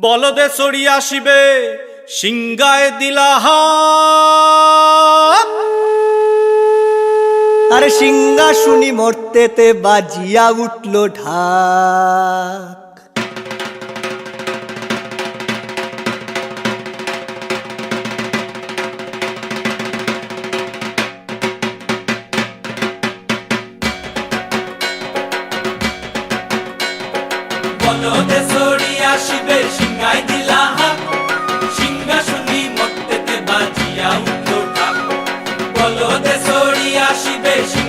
বলদে চড়ি আসিবে সিংগায় দিলাহা আরে সিংহাসুনি মর্তেতে বাজিয়া উঠল ঢাক। বলদে চড়ি আসিবে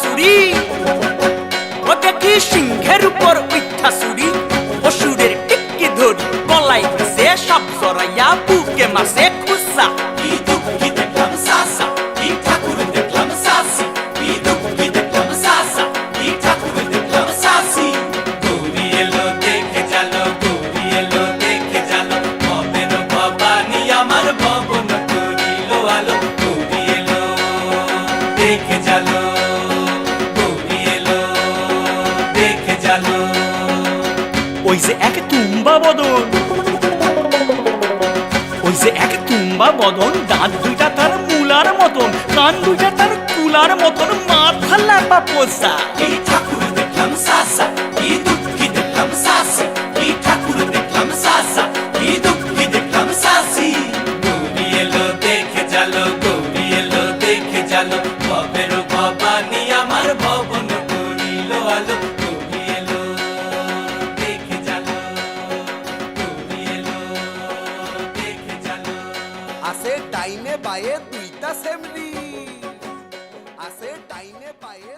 সুরি ও দেখি সিংহের উপর উঠা সুরি অসুরের টিক্কি ধরি গলাই সে সব জড়াইয়া বুকে মাসে খুসা দুঃখ কি দেখলাম ওই যে এক তুম্বা বদন। ওই যে এক তুম্বা বদন, দাঁত দুইটা তার মূলার মতন, কান দুইটা তার কুলার মতন, মাথা লাপা পোষা। কি ঠাকুর দেখলাম সাসা, কি দুঃখী দেখলাম সাসি। কি ঠাকুর দেখলাম সাসা, কি দুঃখী দেখলাম সাসি। গৌরী এলো, দেখে জালো, গৌরী এলো, দেখে জালো। ভবের ভবানী আমার ভবন করিল আলো। আছে টাইমে পায়ে দুইটা সেমরি। আছে টাইমে পায়ে